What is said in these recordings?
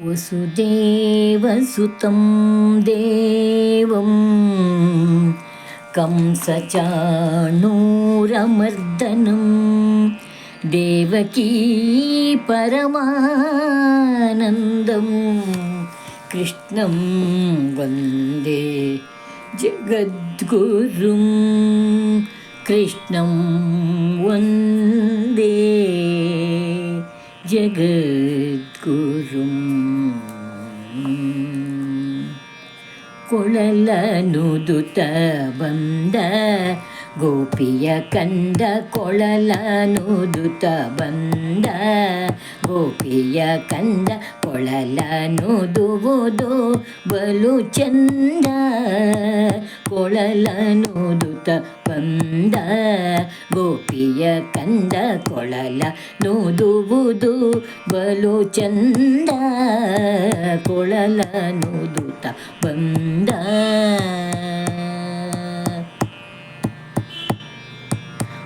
वसुदेवसुतं देवं कंसचाणूरमर्दनं देवकी परमानन्दं कृष्णं वन्दे जगद्गुरुं कृष्णं वन्दे ಜಗದ್ಗುರುಂ ಕೊಳಲನುದುತ ಬಂದ ಗೋಪಿಯ ಕಂದ ಕೊಳಲನುದುತ ಬಂದ ಗೋಪಿಯ ಕಂದ ಕೊಳಲನುದುವುದು ಬಲು ಚಂದ ಕೊಳಲನುದುತ ಬಂದ ಗೋಪಿಯ ಕಂದ ಕೊಳಲ ನೂದುವುದು ಬಲು ಚಂದ ಕೊಳಲ ನೂದುತ ಬಂದ.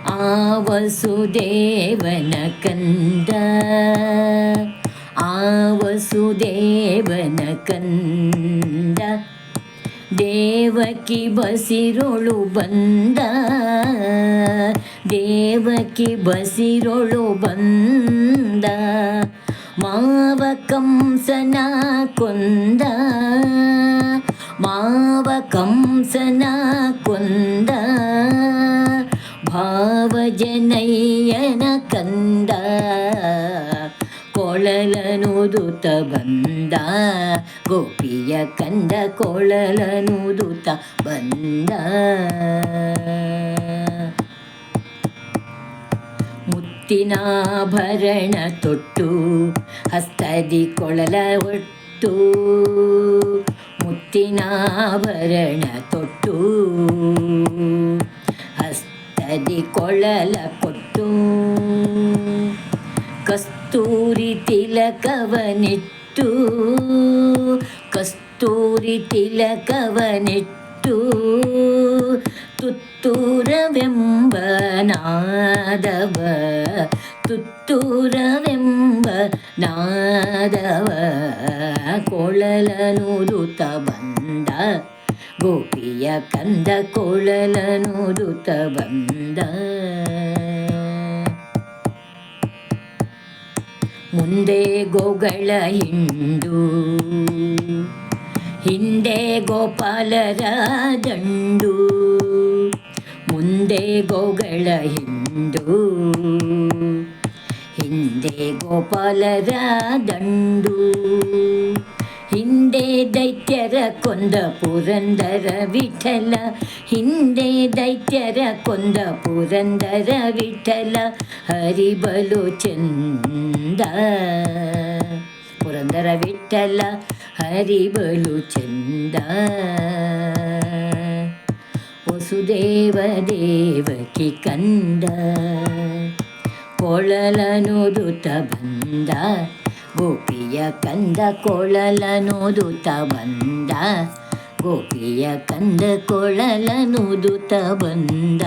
ಆ ವಸುದೇವನ ಕಂದ ಆ ವಸುದೇವನ ಕಂದ. ದೇವಕಿ ಬಸಿರೊಳು ಬಂದ ದೇವಕಿ ಬಸಿರೊಳು ಬಂದ ಮಾವ ಕಂಸನ ಕೊಂದ ಮಾವ ಕಂಸನ ಕೊಂದ ಭಾವಜನಯ್ಯನ ಕಂದ ಕೊಳಲನುದುತ ಬಂದ, ಗೋಪಿಯ ಕಂದ ಕೊಳಲನುದುತ ಬಂದ. ಮುತ್ತಿನಾಭರಣ ತೊಟ್ಟು, ಹಸ್ತದಿ ಕೊಳಲ ಒಟ್ಟು. ಮುತ್ತಿನಾಭರಣ ತೊಟ್ಟು, ಹಸ್ತದಿ ಕೊಳಲ ಕೊಟ್ಟು. ತಿಲಕವನಿಟ್ಟು ಕಸ್ತೂರಿ ತಿಲಕವನಿಟ್ಟು ತುತ್ತೂರವೆಂಬ ನಾದವ ತುತ್ತೂರವೆಂಬ ನಾದವ ಕೊಳಲನುದುತ ಬಂದ ಗೋಪಿಯ ಕಂದ ಕೊಳಲನುದುತ ಬಂದ ಮುಂದೆ ಗೋಗಳ ಹಿಂಡು. ಹಿಂದೆ ಗೋಪಾಲರ ದಂಡು. ಮುಂದೆ ಗೋಗಳ ಹಿಂಡು. ಹಿಂದೆ ಗೋಪಾಲರ ದಂಡು. ಹಿಂದೆ ದೈತ್ಯರ ಕೊಂದ ಪುರಂದರ ವಿಠಲ, ಹಿಂದೆ ದೈತ್ಯರ ಕೊಂದ ಪುರಂದರ ವಿಠಲ, ಹರಿಬಲು ಚಂದ. ಪುರಂದರ ವಿಠಲ, ಹರಿಬಲು ಚಂದ. ವಸುದೇವ ದೇವಕಿ ಕಂದ ಕೊಳಲನುದುತ ಬಂದ. ಗೋಪಿಯ ಕಂದ ಕೊಳಲನುದುತ ಬಂದ. ಗೋಪಿಯ ಕಂದ ಕೊಳಲನುದುತ ಬಂದ.